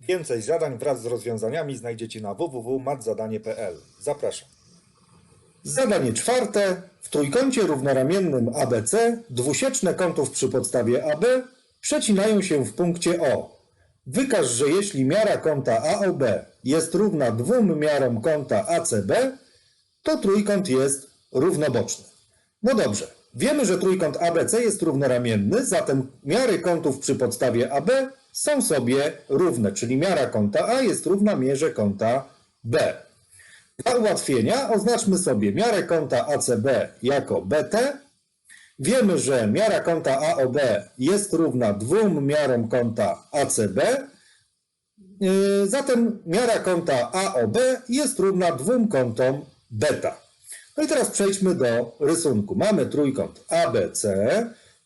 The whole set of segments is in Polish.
Więcej zadań wraz z rozwiązaniami znajdziecie na www.matzadanie.pl. Zapraszam. Zadanie czwarte. W trójkącie równoramiennym ABC dwusieczne kątów przy podstawie AB przecinają się w punkcie O. Wykaż, że jeśli miara kąta AOB jest równa dwóm miarom kąta ACB, to trójkąt jest równoboczny. No dobrze, wiemy, że trójkąt ABC jest równoramienny, zatem miary kątów przy podstawie AB są sobie równe, czyli miara kąta A jest równa mierze kąta B. Dla ułatwienia oznaczmy sobie miarę kąta ACB jako BT. Wiemy, że miara kąta AOB jest równa dwóm miarom kąta ACB. Yy, Zatem miara kąta AOB jest równa dwóm kątom beta. No i teraz przejdźmy do rysunku. Mamy trójkąt ABC.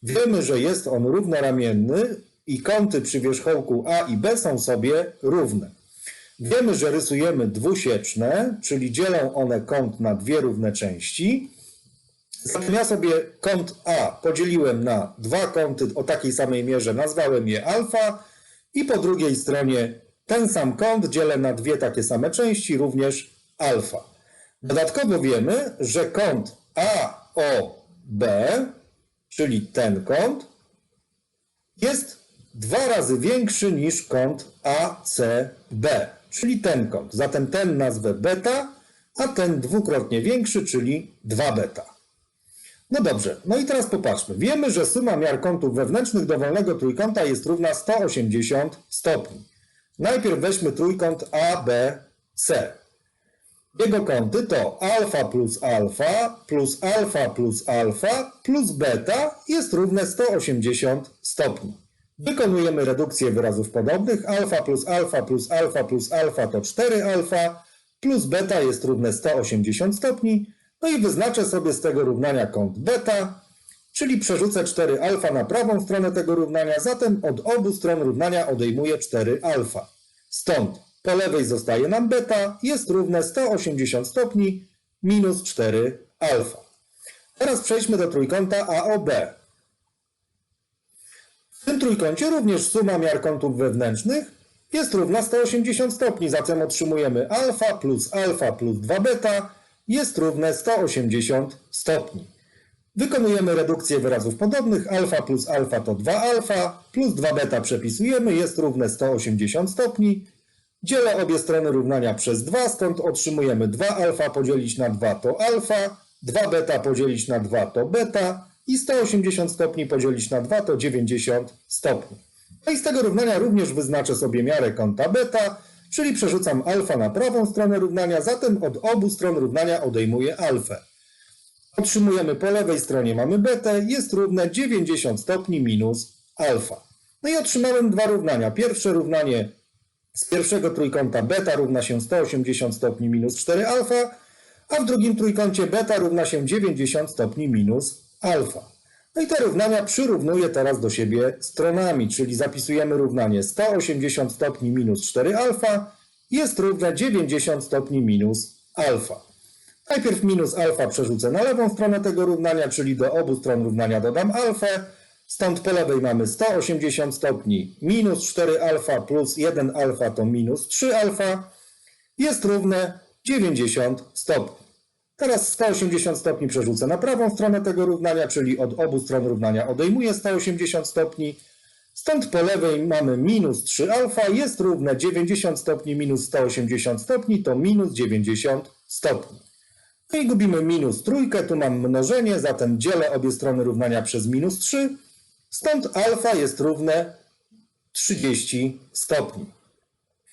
Wiemy, że jest on równoramienny i kąty przy wierzchołku A i B są sobie równe. Wiemy, że rysujemy dwusieczne, czyli dzielą one kąt na dwie równe części. Zatem ja sobie kąt A podzieliłem na dwa kąty o takiej samej mierze, nazwałem je alfa i po drugiej stronie ten sam kąt dzielę na dwie takie same części, również alfa. Dodatkowo wiemy, że kąt AOB, czyli ten kąt, jest dwa razy większy niż kąt ACB, czyli ten kąt. Zatem ten nazwę beta, a ten dwukrotnie większy, czyli 2 beta. No dobrze, no i teraz popatrzmy. Wiemy, że suma miar kątów wewnętrznych dowolnego trójkąta jest równa 180 stopni. Najpierw weźmy trójkąt ABC. Jego kąty to alfa plus alfa plus alfa plus alfa plus beta jest równe 180 stopni. Wykonujemy redukcję wyrazów podobnych. Alfa plus alfa plus alfa plus alfa to 4 alfa plus beta jest równe 180 stopni. No i wyznaczę sobie z tego równania kąt beta, czyli przerzucę 4 alfa na prawą stronę tego równania, zatem od obu stron równania odejmuję 4 alfa. Stąd po lewej zostaje nam beta, jest równe 180 stopni minus 4 alfa. Teraz przejdźmy do trójkąta AOB. W tym trójkącie również suma miar kątów wewnętrznych jest równa 180 stopni, zatem otrzymujemy alfa plus alfa plus 2 beta jest równe 180 stopni. Wykonujemy redukcję wyrazów podobnych. Alfa plus alfa to 2 alfa, plus 2 beta przepisujemy, jest równe 180 stopni. Dzielę obie strony równania przez 2, stąd otrzymujemy 2 alfa podzielić na 2 to alfa, 2 beta podzielić na 2 to beta i 180 stopni podzielić na 2 to 90 stopni. No i z tego równania również wyznaczę sobie miarę kąta beta, czyli przerzucam alfa na prawą stronę równania, zatem od obu stron równania odejmuję alfę. Otrzymujemy po lewej stronie mamy betę, jest równe 90 stopni minus alfa. No i otrzymałem dwa równania. Pierwsze równanie z pierwszego trójkąta beta równa się 180 stopni minus 4 alfa, a w drugim trójkącie beta równa się 90 stopni minus alfa. No i te równania przyrównuję teraz do siebie stronami, czyli zapisujemy równanie 180 stopni minus 4 alfa jest równe 90 stopni minus alfa. Najpierw minus alfa przerzucę na lewą stronę tego równania, czyli do obu stron równania dodam alfę. Stąd po lewej mamy 180 stopni minus 4 alfa plus 1 alfa to minus 3 alfa jest równe 90 stopni. Teraz 180 stopni przerzucę na prawą stronę tego równania, czyli od obu stron równania odejmuję 180 stopni. Stąd po lewej mamy minus 3 alfa jest równe 90 stopni minus 180 stopni to minus 90 stopni. No i gubimy minus trójkę, tu mam mnożenie, zatem dzielę obie strony równania przez minus 3. Stąd alfa jest równe 30 stopni.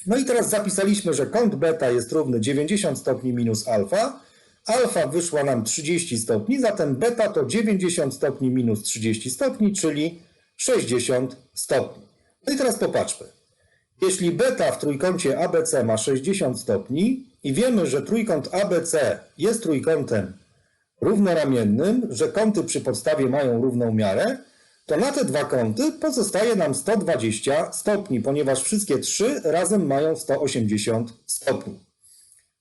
No i teraz zapisaliśmy, że kąt beta jest równy 90 stopni minus alfa. Alfa wyszła nam 30 stopni, zatem beta to 90 stopni minus 30 stopni, czyli 60 stopni. No i teraz popatrzmy. Jeśli beta w trójkącie ABC ma 60 stopni i wiemy, że trójkąt ABC jest trójkątem równoramiennym, że kąty przy podstawie mają równą miarę, to na te dwa kąty pozostaje nam 120 stopni, ponieważ wszystkie trzy razem mają 180 stopni.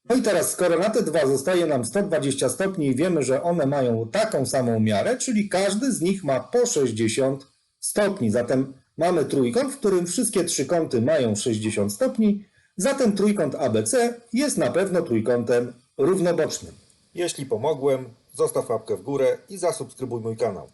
No i teraz, skoro na te dwa zostaje nam 120 stopni i wiemy, że one mają taką samą miarę, czyli każdy z nich ma po 60 stopni, zatem Mamy trójkąt, w którym wszystkie trzy kąty mają 60 stopni, zatem trójkąt ABC jest na pewno trójkątem równobocznym. Jeśli pomogłem, zostaw łapkę w górę i zasubskrybuj mój kanał.